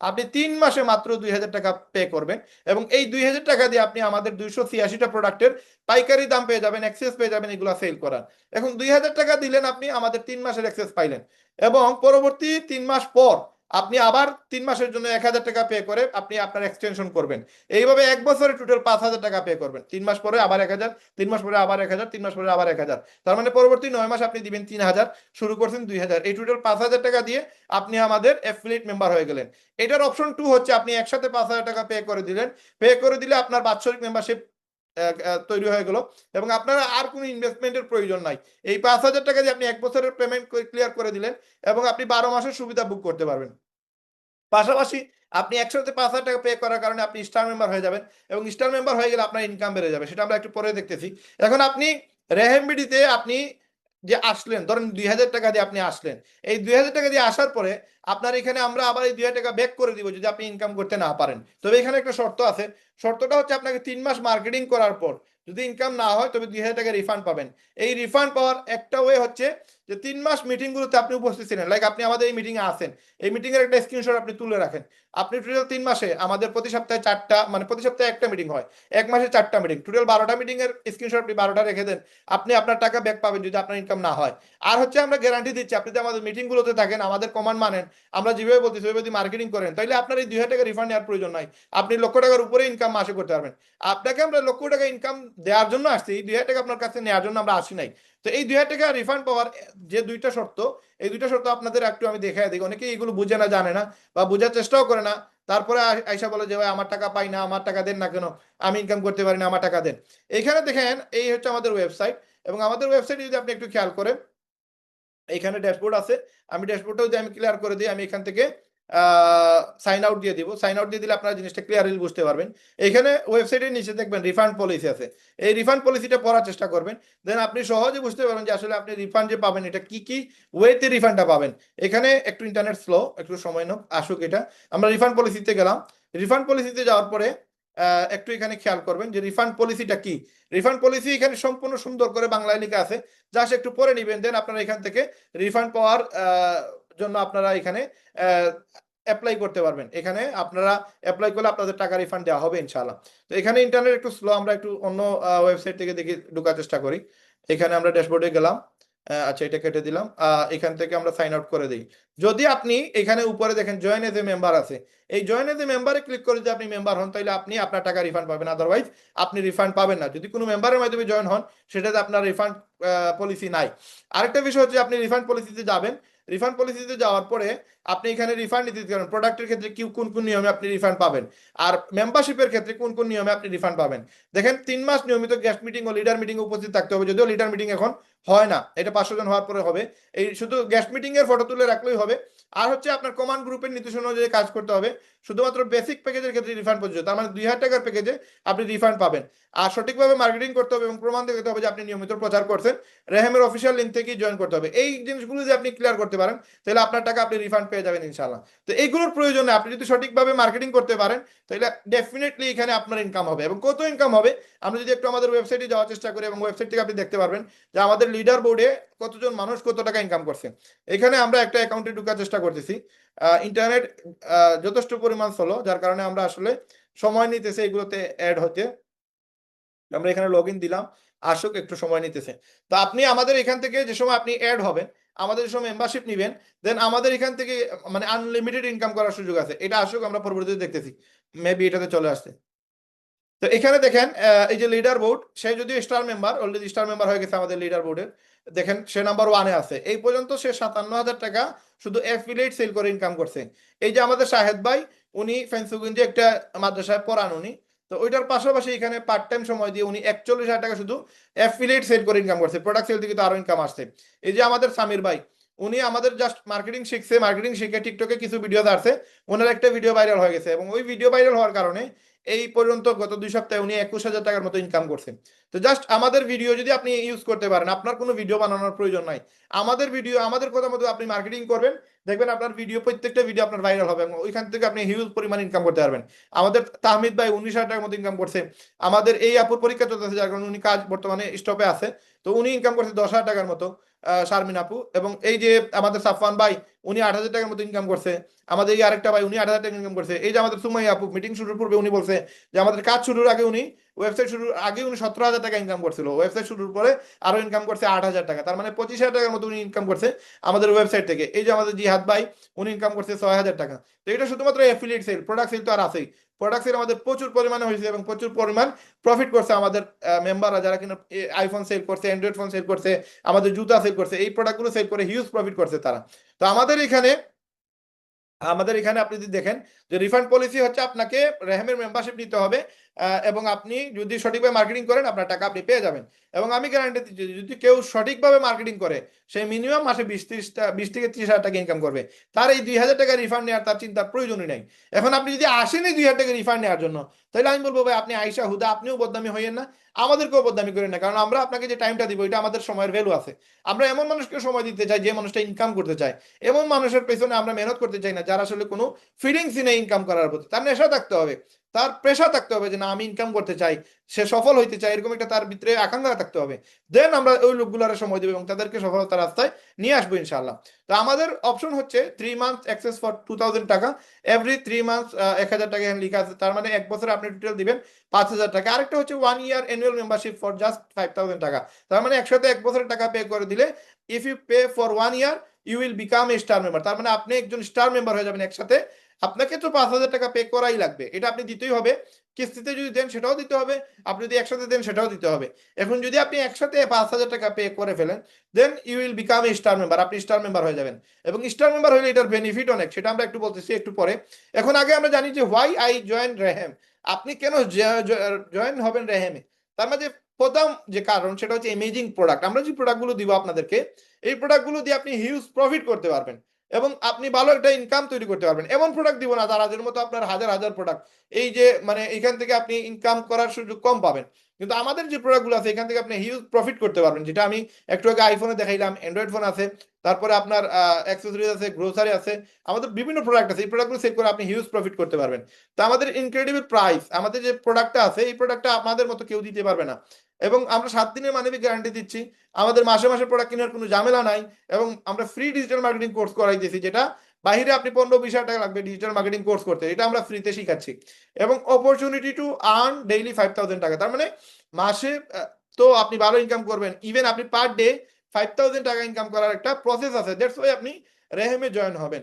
আপনি তিন মাসে মাত্র দুই হাজার টাকা পে করবেন এবং এই দুই হাজার টাকা দিয়ে আপনি আমাদের দুইশো ছিয়াশিটা প্রোডাক্টের পাইকারি দাম পেয়ে যাবেন অ্যাক্সেস পেয়ে যাবেন, এগুলো সেল করার। এখন দুই হাজার টাকা দিলেন আপনি আমাদের তিন মাসের অ্যাক্সেস পাইলেন এবং পরবর্তী তিন মাস পর আপনি আবার তিন মাসের জন্য এক হাজার টাকা পে করে আপনি আপনার এক্সটেনশন করবেন। এইভাবে এক বছরে টোটাল পাঁচ হাজার টাকা পে করবেন। তিন মাস পরে আবার এক হাজার, তিন মাস পরে আবার এক হাজার, তিন মাস পরে আবার এক হাজার। তার মানে পরবর্তী নয় মাস আপনি দিবেন তিন হাজার, শুরু করছেন দুই হাজার। এই টোটাল পাঁচ হাজার টাকা দিয়ে আপনি আমাদের অ্যাফিলিয়েট মেম্বার হয়ে গেলেন। এটার অপশন টু হচ্ছে আপনি একসাথে পাঁচ হাজার টাকা পে করে দিলেন। পে করে দিলে আপনার বাৎসরিক মেম্বারশিপ তৈরি হয়ে গেল এবং আপনার আর কোনো ইনভেস্টমেন্টের প্রয়োজন নাই। এই পাঁচ হাজার টাকা দিয়ে আপনি এক বছরের পেমেন্ট ক্লিয়ার করে দিলেন এবং আপনি বারো মাসের সুবিধা বুক করতে পারবেন। পাশাপাশি আপনি একসাথে পাঁচ হাজার টাকা পে করার কারণে আপনি স্টার মেম্বার হয়ে যাবেন এবং স্টার মেম্বার হয়ে গেলে আপনার ইনকাম বেড়ে যাবে, সেটা আমরা একটু পরে দেখতেছি। এখন আপনি রেহেমবিডিতে আপনি যে আসলেন, ধরেন দুই হাজার টাকা দিয়ে আপনি আসলেন, এই দুই হাজার টাকা দিয়ে আসার পরে আপনার এখানে আমরা আবার এই দুই হাজার টাকা ব্যাক করে দিব যদি আপনি ইনকাম করতে না পারেন। তবে এখানে একটা শর্ত আছে, শর্তটা হচ্ছে আপনাকে তিন মাস মার্কেটিং করার পর যদি ইনকাম না হয় তবে দুই হাজার টাকা রিফান্ড পাবেন। এই রিফান্ড পাওয়ার একটা ওয়ে হচ্ছে যে তিন মাস মিটিংগুলোতে আপনি উপস্থিত ছিলেন। লাইক আপনি আমাদের এই মিটিংয়ে আসেন এই মিটিংয়ের একটা স্ক্রিনশট আপনি তুলে রাখেন। আপনি টোটাল তিন মাসে আমাদের প্রতি সপ্তাহে চারটা মানে প্রতি সপ্তাহে একটা মিটিং হয়। এক মাসে চারটা মিটিং টোটাল বারোটা মিটিং এর স্ক্রিনশট আপনি বারোটা রেখে দেন। আপনি আপনার টাকা ব্যাক পাবেন যদি আপনার ইনকাম না হয়। আর হচ্ছে আমরা গ্যারান্টি দিচ্ছি, আপনি যদি আমাদের মিটিংগুলোতে থাকেন, আমাদের কমান্ড মানেন, আমরা যেভাবে বলছি সেভাবে যদি মার্কেটিং করেন, তাহলে আপনার এই দুই হাজার টাকা রিফান্ড নেওয়ার প্রয়োজন নাই। আপনি লক্ষ টাকার উপরে ইনকাম মাসে করতে পারবেন। আপনাকে আমরা লক্ষ টাকা ইনকাম দেওয়ার জন্য আসছি। দুই হাজার টাকা আপনার কাছে নেওয়ার জন্য আমরা আসি নাই। তো এই দুই হাজার টাকা রিফান্ড পাওয়ার যে দুইটা শর্ত, এই দুইটা শর্ত আপনাদের একটু আমি দেখাই দিই। অনেকে এইগুলো বুঝে না, জানে না বা বোঝার চেষ্টাও করে না। তারপরে আইসা বলে যে, ভাই, আমার টাকা পাই না, আমার টাকা দেন না কেন? আমি ইনকাম করতে পারি না, আমার টাকা দেন। এইখানে দেখেন, এই হচ্ছে আমাদের ওয়েবসাইট এবং আমাদের ওয়েবসাইট যদি আপনি একটু খেয়াল করেন, এইখানে ড্যাশবোর্ড আছে। আমি ড্যাশবোর্ডটাও যদি আমি ক্লিয়ার করে দিই, আমি এখান থেকে সাইন আউট দিয়ে দিব। সাইন আউট দিয়ে দিলে আপনারা জিনিসটা ক্লিয়ারলি বুঝতে পারবেন। এখানে ওয়েবসাইটের নিচে দেখবেন রিফান্ড পলিসি আছে। এই রিফান্ড পলিসিটা পড়ার চেষ্টা করবেন। দেন আপনি সহজে বুঝতে পারবেন যে আসলে আপনি রিফান্ড যে পাবেন, এটা কি কি ওয়েতে রিফান্ডটা পাবেন। এখানে একটু ইন্টারনেট স্লো একটু সময় নোক আসুক এটা। আমরা রিফান্ড পলিসিতে গেলাম। রিফান্ড পলিসিতে যাওয়ার পরে একটু এখানে খেয়াল করবেন যে রিফান্ড পলিসিটা কি? রিফান্ড পলিসি এখানে সম্পূর্ণ সুন্দর করে বাংলায় লেখা আছে। জাস্ট একটু পরে নিবেন দেন আপনারা এখান থেকে রিফান্ড পাওয়ার জন্য আপনারা এখানে অ্যাপ্লাই করতে পারবেন। এখানে আপনারা অ্যাপ্লাই করলে আপনাদের টাকা রিফান্ড দেওয়া হবে ইনশাআল্লাহ। তো এখানে ইন্টারনেট একটু স্লো আমরা একটু অন্য ওয়েবসাইট থেকে দেখি, ঢোকার চেষ্টা করি। এখানে আমরা ড্যাশবোর্ডে গেলাম আচ্ছা এটা কেটে দিলাম। এখান থেকে আমরা সাইন আউট করে দিই। যদি আপনি এখানে উপরে দেখেন জয়েন এজ এ মেম্বার আছে। এই জয়েন এজ এ মেম্বারে ক্লিক করে যদি আপনি মেম্বার হন, তাহলে আপনি আপনার টাকা রিফান্ড পাবেন। আদারওয়াইজ আপনি রিফান্ড পাবেন না। যদি কোনো মেম্বারের মাধ্যমে জয়েন হন, সেটাতে আপনার রিফান্ড পলিসি নাই। আরেকটা বিষয় হচ্ছে, আপনি রিফান্ড পলিসিতে যাবেন। রিফান্ড পলিসিতে যাওয়ার পরে আপনি এখানে রিফান্ড নিতে পারেন প্রোডাক্টের ক্ষেত্রে কি কোন কোন নিয়মে আপনি রিফান্ড পাবেন? আর মেম্বারশিপের ক্ষেত্রে কোন কোন নিয়মে আপনি রিফান্ড পাবেন? দেখেন, তিন মাস নিয়মিত গেস্ট মিটিং ও লিডার মিটিং উপস্থিত থাকতে হবে। যদিও লিডার মিটিং এখন হয় না, এটা পাঁচশো জন হওয়ার পরে হবে। এই শুধু গেস্ট মিটিং এর ফটো তুলে রাখলেই হবে। আর হচ্ছে আপনার কমান্ড গ্রুপের নির্দেশনা অনুযায়ী কাজ করতে হবে। শুধুমাত্র বেসিক প্যাকেজের ক্ষেত্রে রিফান্ড প্রযোজ্য। তার মানে দুই হাজার টাকার প্যাকেজে আপনি রিফান্ড পাবেন। আর সঠিকভাবে মার্কেটিং করতে হবে এবং প্রমাণ দেখাতে হবে যে আপনি নিয়মিত প্রচার করছেন। রেহেমের অফিসিয়াল লিঙ্ক থেকেই জয়েন করতে হবে। এই জিনিসগুলো যদি আপনি ক্লিয়ার করতে পারেন, তাহলে আপনার টাকা আপনি রিফান্ড পেয়ে যাবেন ইনশাআল্লাহ। তো এইগুলোর প্রয়োজনে আপনি যদি সঠিকভাবে মার্কেটিং করতে পারেন, তাহলে ডেফিনেটলি এখানে আপনার ইনকাম হবে। এবং কত ইনকাম হবে? আমরা যদি একটু আমাদের ওয়েবসাইটে যাওয়ার চেষ্টা করি এবং ওয়েবসাইট থেকে আপনি দেখতে পারবেন যে আমাদের লিডার বোর্ডে কতজন মানুষ কত টাকা ইনকাম করছে। এখানে আমরা একটা অ্যাকাউন্টে ঢোকার চেষ্টা করতেছি। ইন্টারনেট যথেষ্ট পরিমাণ স্লো যার কারণে আমরা আসলে সময় নিতেছে এগুলোতে অ্যাড হতে। আমরা এখানে লগ দিলাম, আসুক, একটু সময় নিতেছে। তো আপনি আমাদের এখান থেকে যে সময় আপনি অ্যাড হবেন, আমাদের যে সময় মেম্বারশিপ নেবেন দেন আমাদের এখান থেকে মানে আনলিমিটেড ইনকাম করার সুযোগ আছে। এটা আসুক, আমরা পরবর্তীতে দেখতেছি। মেবি এটাতে চলে আসছে। তো এখানে দেখেন এই যে লিডার বোর্ড সে যদি star member already star member হয়ে গেছে আমাদের লিডার বোর্ডের দেখেন সে নাম্বার ওয়ানে আছে। এই পর্যন্ত সে সাতান্ন হাজার টাকা শুধু অ্যাফিলিয়েট সেল করে ইনকাম করছে। এই যে আমাদের শাহেদ ভাই, উনি ফেন্সুগঞ্জে একটা মাদ্রাসায় পড়ান উনি। তো ওইটার পাশাপাশি এখানে পার্ট টাইম সময় দিয়ে উনি একচল্লিশ হাজার টাকা শুধু অ্যাফিলিয়েট সেল করে ইনকাম করছে। প্রোডাক্ট সেল থেকে তো আরও ইনকাম আসছে। এই যে আমাদের সামির ভাই, উনি আমাদের জাস্ট মার্কেটিং শিখছে মার্কেটিং শিখে টিকটকে কিছু ভিডিও আসছে। ওনার একটা ভিডিও ভাইরাল হয়ে গেছে এবং ওই ভিডিও ভাইরাল হওয়ার কারণে এই পর্যন্ত গত দুই সপ্তাহে উনি একুশ হাজার টাকার মতো ইনকাম করছেন। তো জাস্ট আমাদের ভিডিও যদি আপনি ইউজ করতে পারেন, আপনার কোনো ভিডিও বানানোর প্রয়োজন নাই। আমাদের ভিডিও আমাদের কথা মতো আপনি মার্কেটিং করবেন দেখবেন আপনার ভিডিও প্রত্যেকটা ভিডিও আপনার ভাইরাল হবে ওইখান থেকে আপনি হিউজ পরিমাণ ইনকাম করতে পারবেন। আমাদের তাহমিদ ভাই উনিশ হাজার টাকার মতো ইনকাম করছে। আমাদের এই আপুর পরীক্ষা চলতেছে, যার কারণে উনি কাজ বর্তমানে স্টপে আছে। তো উনি ইনকাম করছে দশ হাজার টাকার মতো শারমিন আপু। এবং এই যে আমাদের সাফওয়ান ভাই, উনি আট হাজার টাকার মতো ইনকাম করছে। আমাদের এই আরেকটা ভাই, উনি আট হাজার টাকা ইনকাম করছে। এই যে আমাদের সুমাই আপু মিটিং শুরুর পূর্বে উনি বলছে যে, আমাদের কাজ শুরুর আগে উনি ওয়েবসাইট শুরুর আগে উনি সতেরো হাজার টাকা ইনকাম করছিল। ওয়েবসাইট শুরুর পরে আরও ইনকাম করছে আট হাজার টাকা। তার মানে পঁচিশ হাজার টাকার মতো উনি ইনকাম করছে আমাদের ওয়েবসাইট থেকে। এই যে আমাদের জিহাদ ভাই, উনি ইনকাম করছে ছয় হাজার টাকা। তো এটা শুধুমাত্র অ্যাফিলিয়েট সেল প্রোডাক্ট সেল তো আর আছেই। প্রোডাক্ট সেল আমাদের প্রচুর পরিমাণে হয়েছে এবং প্রচুর পরিমাণ প্রফিট করছে আমাদের মেম্বাররা যারা কিনা আইফোন সেল করছে অ্যান্ড্রয়েড ফোন সেল করছে, আমাদের জুতা সেল করছে, এই প্রোডাক্টগুলো সেল করে হিউজ প্রফিট করছে তারা। তো আমাদের এখানে আমাদের এখানে আপনি যদি দেখেন যে রিফান্ড পলিসি হচ্ছে আপনাকে রেহেমের মেম্বারশিপ নিতে হবে এবং আপনি যদি সঠিকভাবে মার্কেটিং করেন, আপনার টাকা আপনি পেয়ে যাবেন। এবং আমি গ্যারান্টি দিচ্ছি, যদি কেউ সঠিকভাবে মার্কেটিং করে, সে মিনিমাম মাসে বিশ ত্রিশটা বিশ থেকে ত্রিশ হাজার টাকা ইনকাম করবে। তার এই দুই হাজার টাকা রিফান্ড নেওয়ার তার চিন্তার প্রয়োজনই নেই। এখন আপনি যদি আসেনি দুই হাজার টাকা রিফান্ড নেওয়ার জন্য তাহলে আমি বলব, ভাই, আপনি আইসা হুদা, আপনিও বদনামি হইয়েন না। আমাদেরকেও বদনামি করেন না। কারণ আমরা আপনাকে যে টাইমটা দিব, এটা আমাদের সময়ের ভ্যালু আছে। আমরা এমন মানুষকে সময় দিতে চাই, যে মানুষটা ইনকাম করতে চায়। এমন মানুষের পেছনে আমরা মেহনত করতে চাই না, যারা আসলে কোনো ফিলিংসই নেই ইনকাম করার প্রতি। তার নেশা থাকতে হবে। তার প্রেশার থাকতে হবে যে না, আমি ইনকাম করতে চাই, সে সফল হইতে চাই, এরকম একটা তার ভিতরে আকাঙ্ক্ষা থাকতে হবে। দেন আমরা ওই লোকগুলোর সময় দেবো এবং তাদেরকে সফলতার রাস্তায় নিয়ে আসব ইনশাল্লাহ তো আমাদের অপশন হচ্ছে three month access for two thousand টাকা। এভরি থ্রি মান্থ এক হাজার টাকা এখানে লেখা আছে। তার মানে এক বছরে আপনি টোটাল দিবেন পাঁচ হাজার টাকা। আরেকটা হচ্ছে one year annual membership for just five thousand টাকা। তার মানে একসাথে এক বছরের টাকা পে করে দিলে if you pay for one year you will become a star member তার মানে আপনি একজন স্টার মেম্বার হয়ে যাবেন একসাথে। আপনাকে তো পাঁচ হাজার টাকা পে করাই লাগবে। এটা আপনি দিতেই হবে। কিস্তিতে যদি দেন সেটাও দিতে হবে। আপনি যদি একসাথে দেন সেটাও দিতে হবে। এখন যদি আপনি একসাথে পাঁচ হাজার টাকা পে করে ফেলেন then you will become a star member আপনি স্টার মেম্বার হয়ে যাবেন। এবং স্টার মেম্বার হলে এটার বেনিফিট অনেক, সেটা আমরা একটু বলতেছি একটু পরে। এখন আগে আমরা জানি যে হোয়াই আই জয়েন রেহেম আপনি কেন জয়েন হবেন রেহেমে তার মাঝে প্রথম যে কারণ, সেটা হচ্ছে এমেজিং প্রোডাক্ট আমরা যে প্রোডাক্টগুলো দিব আপনাদেরকে, এই প্রোডাক্টগুলো দিয়ে আপনি হিউজ প্রফিট করতে পারবেন। এবং আপনি ভালো একটা ইনকাম তৈরি করতে পারবেন। এমন প্রোডাক্ট দিব না দারাজের মতো আপনার হাজার হাজার প্রোডাক্ট এই যে মানে এখান থেকে আপনি ইনকাম করার সুযোগ কম পাবেন। কিন্তু আমাদের যে প্রোডাক্টগুলো আছে, এখান থেকে আপনি হিউজ প্রফিট করতে পারবেন। যেটা আমি একটু আগে আইফোনে দেখাইলাম অ্যান্ড্রয়েড ফোন আছে। তারপরে আপনার অ্যাক্সেসরিজ আছে গ্রোসারি আছে, আমাদের বিভিন্ন প্রোডাক্ট আছে, এই প্রোডাক্টগুলো সেল করে আপনি হিউজ প্রফিট করতে পারবেন। তো আমাদের ইনক্রেডিবল প্রাইস আমাদের যে প্রোডাক্টটা আছে, এই প্রোডাক্টটা আমাদের মতো কেউ দিতে পারবে না। এবং আমরা সাত দিনের মানবিক গ্যারান্টি দিচ্ছি, আমাদের মাসে মাসে প্রোডাক্ট কেনার কোনো ঝামেলা নাই, এবং আমরা ফ্রি ডিজিটাল মার্কেটিং কোর্স করাই দিয়েছি যেটা বাইরে আপনি পনেরো বিশ হাজার টাকা লাগবে ডিজিটাল মার্কেটিং কোর্স করতে, এটা আমরা ফ্রিতে শিখাচ্ছি। এবং opportunity to earn daily five টাকা, তার মানে মাসে তো আপনি ভালো ইনকাম করবেন ইভেন আপনি পার ডে ফাইভ থাউজেন্ড টাকা ইনকাম করার একটা প্রসেস আছে। দ্যাটস আপনি রেহেমে জয়েন হবেন।